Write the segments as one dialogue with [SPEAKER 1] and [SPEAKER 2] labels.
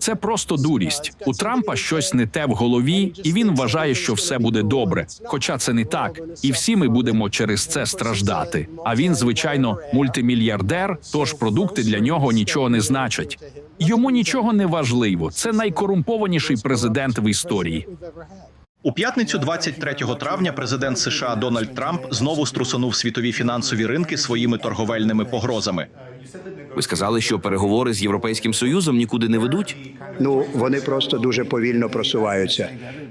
[SPEAKER 1] Це просто дурість. У Трампа щось не те в голові, і він вважає, що все буде добре. Хоча це не так, і всі ми будемо через це страждати. А він, звичайно, мультимільярдер, тож продукти для нього нічого не значать. Йому нічого не важливо. Це найкорумпованіший президент в історії.
[SPEAKER 2] У п'ятницю, 23 травня, президент США Дональд Трамп знову струсонув світові фінансові ринки своїми торговельними погрозами.
[SPEAKER 3] Ви сказали, що переговори з Європейським Союзом нікуди не ведуть.
[SPEAKER 4] Ну вони просто дуже повільно просуваються.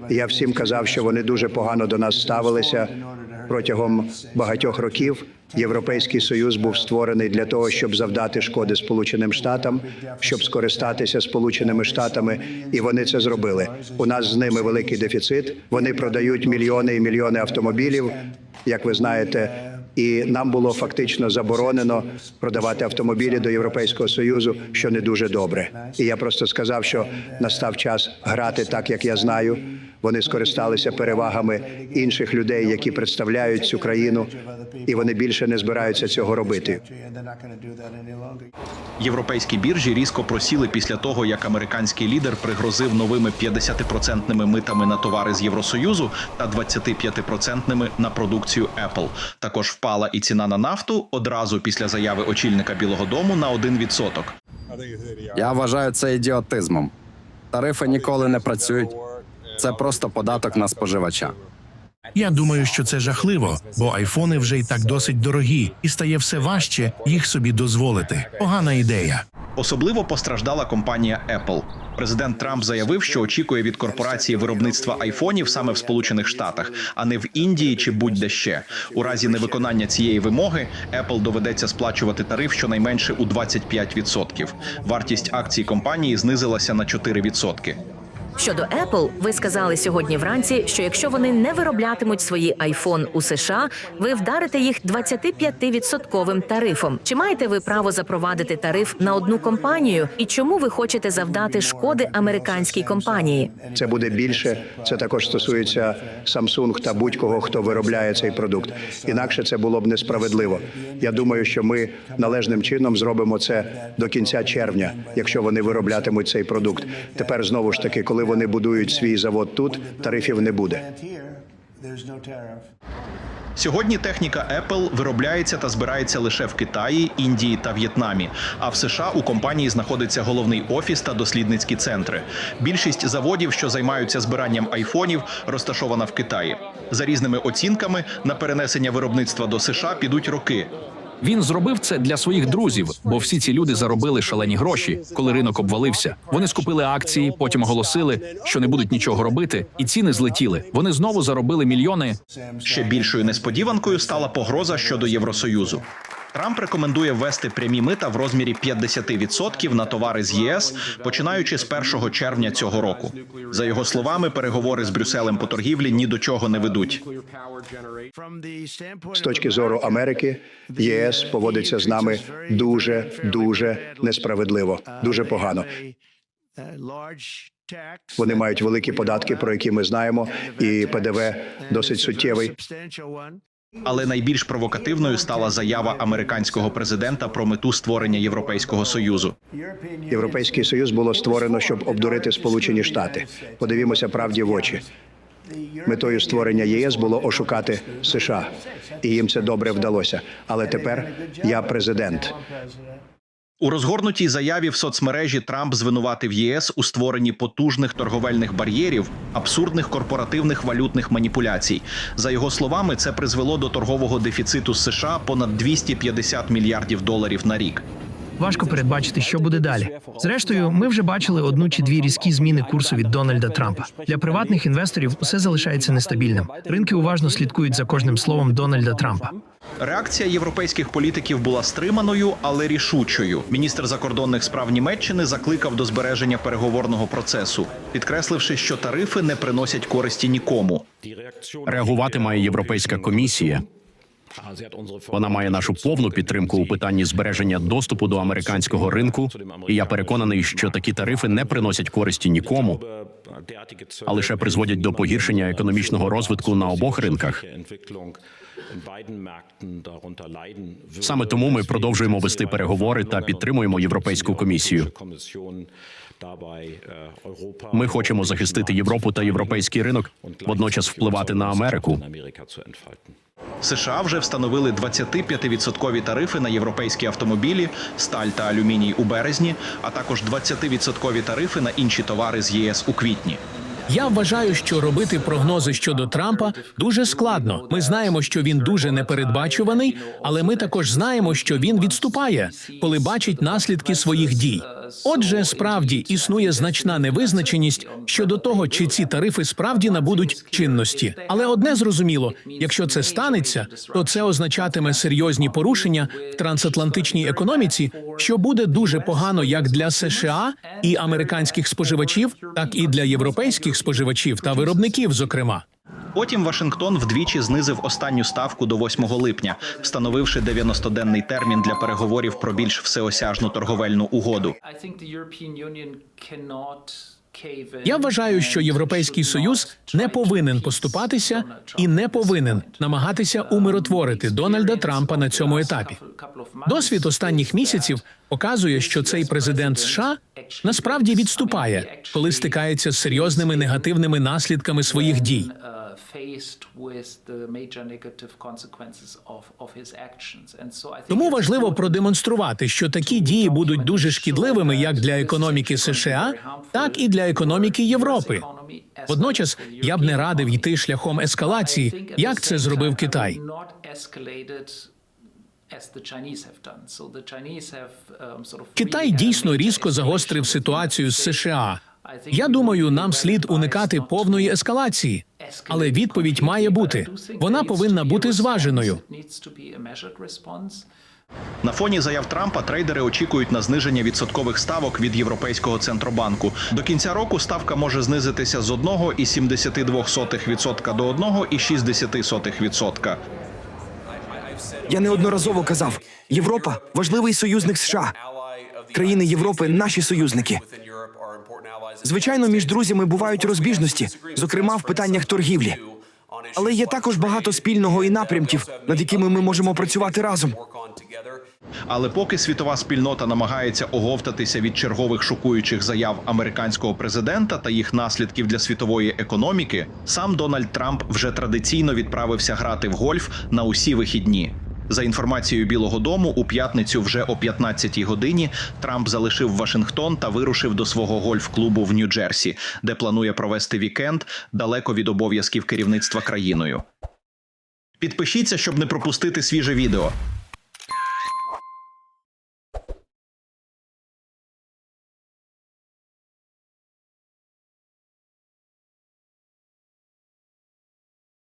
[SPEAKER 4] Я всім казав, що вони дуже погано до нас ставилися протягом багатьох років. Європейський союз був створений для того, щоб завдати шкоди Сполученим Штатам, щоб скористатися Сполученими Штатами, і вони це зробили. У нас з ними великий дефіцит. Вони продають мільйони і мільйони автомобілів, як ви знаєте. І нам було фактично заборонено продавати автомобілі до Європейського союзу, що не дуже добре. І я просто сказав, що настав час грати так, як я знаю. Вони скористалися перевагами інших людей, які представляють цю країну, і вони більше не збираються цього робити.
[SPEAKER 2] Європейські біржі різко просіли після того, як американський лідер пригрозив новими 50% митами на товари з Євросоюзу та 25% на продукцію Apple. Також впала і ціна на нафту одразу після заяви очільника Білого Дому на 1%.
[SPEAKER 5] Я вважаю це ідіотизмом. Тарифи ніколи не працюють. Це просто податок на споживача.
[SPEAKER 6] Я думаю, що це жахливо, бо айфони вже й так досить дорогі, і стає все важче їх собі дозволити. Погана ідея.
[SPEAKER 2] Особливо постраждала компанія Apple. Президент Трамп заявив, що очікує від корпорації виробництва айфонів саме в Сполучених Штатах, а не в Індії чи будь-де ще. У разі невиконання цієї вимоги Apple доведеться сплачувати тариф щонайменше у 25%. Вартість акцій компанії знизилася на 4%.
[SPEAKER 7] Щодо Apple, ви сказали сьогодні вранці, що якщо вони не вироблятимуть свої iPhone у США, ви вдарите їх 25-відсотковим тарифом. Чи маєте ви право запровадити тариф на одну компанію? І чому ви хочете завдати шкоди американській компанії?
[SPEAKER 4] Це буде більше. Це також стосується Samsung та будь-кого, хто виробляє цей продукт. Інакше це було б несправедливо. Я думаю, що ми належним чином зробимо це до кінця червня, якщо вони вироблятимуть цей продукт. Тепер знову ж таки, коли вони будують свій завод тут, тарифів не буде.
[SPEAKER 2] Сьогодні техніка Apple виробляється та збирається лише в Китаї, Індії та В'єтнамі. А в США у компанії знаходиться головний офіс та дослідницькі центри. Більшість заводів, що займаються збиранням айфонів, розташована в Китаї. За різними оцінками на перенесення виробництва до США підуть роки.
[SPEAKER 1] Він зробив це для своїх друзів, бо всі ці люди заробили шалені гроші, коли ринок обвалився. Вони скупили акції, потім оголосили, що не будуть нічого робити, і ціни злетіли. Вони знову заробили мільйони.
[SPEAKER 2] Ще більшою несподіванкою стала погроза щодо Євросоюзу. Трамп рекомендує ввести прямі мита в розмірі 50% на товари з ЄС, починаючи з 1 червня цього року. За його словами, переговори з Брюсселем по торгівлі ні до чого не ведуть.
[SPEAKER 4] З точки зору Америки, ЄС поводиться з нами дуже дуже несправедливо, дуже погано. Вони мають великі податки, про які ми знаємо, і ПДВ досить суттєвий.
[SPEAKER 2] Але найбільш провокативною стала заява американського президента про мету створення Європейського союзу.
[SPEAKER 4] Європейський союз було створено, щоб обдурити Сполучені Штати. Подивімося правді в очі. Метою створення ЄС було ошукати США, і їм це добре вдалося. Але тепер я президент.
[SPEAKER 2] У розгорнутій заяві в соцмережі Трамп звинуватив ЄС у створенні потужних торговельних бар'єрів, абсурдних корпоративних валютних маніпуляцій. За його словами, це призвело до торгового дефіциту США понад 250 мільярдів доларів на рік.
[SPEAKER 8] Важко передбачити, що буде далі. Зрештою, ми вже бачили одну чи дві різкі зміни курсу від Дональда Трампа. Для приватних інвесторів усе залишається нестабільним. Ринки уважно слідкують за кожним словом Дональда Трампа.
[SPEAKER 2] Реакція європейських політиків була стриманою, але рішучою. Міністр закордонних справ Німеччини закликав до збереження переговорного процесу, підкресливши, що тарифи не приносять користі нікому.
[SPEAKER 9] Реагувати має Європейська комісія. Вона має нашу повну підтримку у питанні збереження доступу до американського ринку. І я переконаний, що такі тарифи не приносять користі нікому, а лише призводять до погіршення економічного розвитку на обох ринках. Саме тому ми продовжуємо вести переговори та підтримуємо європейську комісію. Ми хочемо захистити Європу та європейський ринок, водночас впливати на Америку.
[SPEAKER 2] США вже встановили 25% тарифи на європейські автомобілі, сталь та алюміній у березні, а також 20% тарифи на інші товари з ЄС у квітні.
[SPEAKER 10] Я вважаю, що робити прогнози щодо Трампа дуже складно. Ми знаємо, що він дуже непередбачуваний, але ми також знаємо, що він відступає, коли бачить наслідки своїх дій. Отже, справді існує значна невизначеність щодо того, чи ці тарифи справді набудуть чинності. Але одне зрозуміло: якщо це станеться, то це означатиме серйозні порушення в трансатлантичній економіці, що буде дуже погано як для США і американських споживачів, так і для європейських споживачів та виробників, зокрема.
[SPEAKER 2] Потім Вашингтон вдвічі знизив останню ставку до 8 липня, встановивши 90-денний термін для переговорів про більш всеосяжну торговельну угоду.
[SPEAKER 10] Я вважаю, що Європейський союз не повинен поступатися і не повинен намагатися умиротворити Дональда Трампа на цьому етапі. Досвід останніх місяців показує, що цей президент США насправді відступає, коли стикається з серйозними негативними наслідками своїх дій. Тому важливо продемонструвати, що такі дії будуть дуже шкідливими як для економіки США, так і для економіки Європи. Водночас я б не радив йти шляхом ескалації, як це зробив Китай. Китай дійсно різко загострив ситуацію з США. Я думаю, нам слід уникати повної ескалації, але відповідь має бути. Вона повинна бути зваженою.
[SPEAKER 2] На фоні заяв Трампа трейдери очікують на зниження відсоткових ставок від Європейського центробанку. До кінця року ставка може знизитися з 1,72% до 1,6%.
[SPEAKER 11] Я неодноразово казав: Європа важливий союзник США. Країни Європи наші союзники. Звичайно, між друзями бувають розбіжності, зокрема в питаннях торгівлі. Але є також багато спільного і напрямків, над якими ми можемо працювати разом.
[SPEAKER 2] Але поки світова спільнота намагається оговтатися від чергових шокуючих заяв американського президента та їх наслідків для світової економіки, сам Дональд Трамп вже традиційно відправився грати в гольф на усі вихідні. За інформацією Білого Дому, у п'ятницю вже о 15-й годині Трамп залишив Вашингтон та вирушив до свого гольф-клубу в Нью-Джерсі, де планує провести вікенд далеко від обов'язків керівництва країною. Підпишіться, щоб не пропустити свіже відео.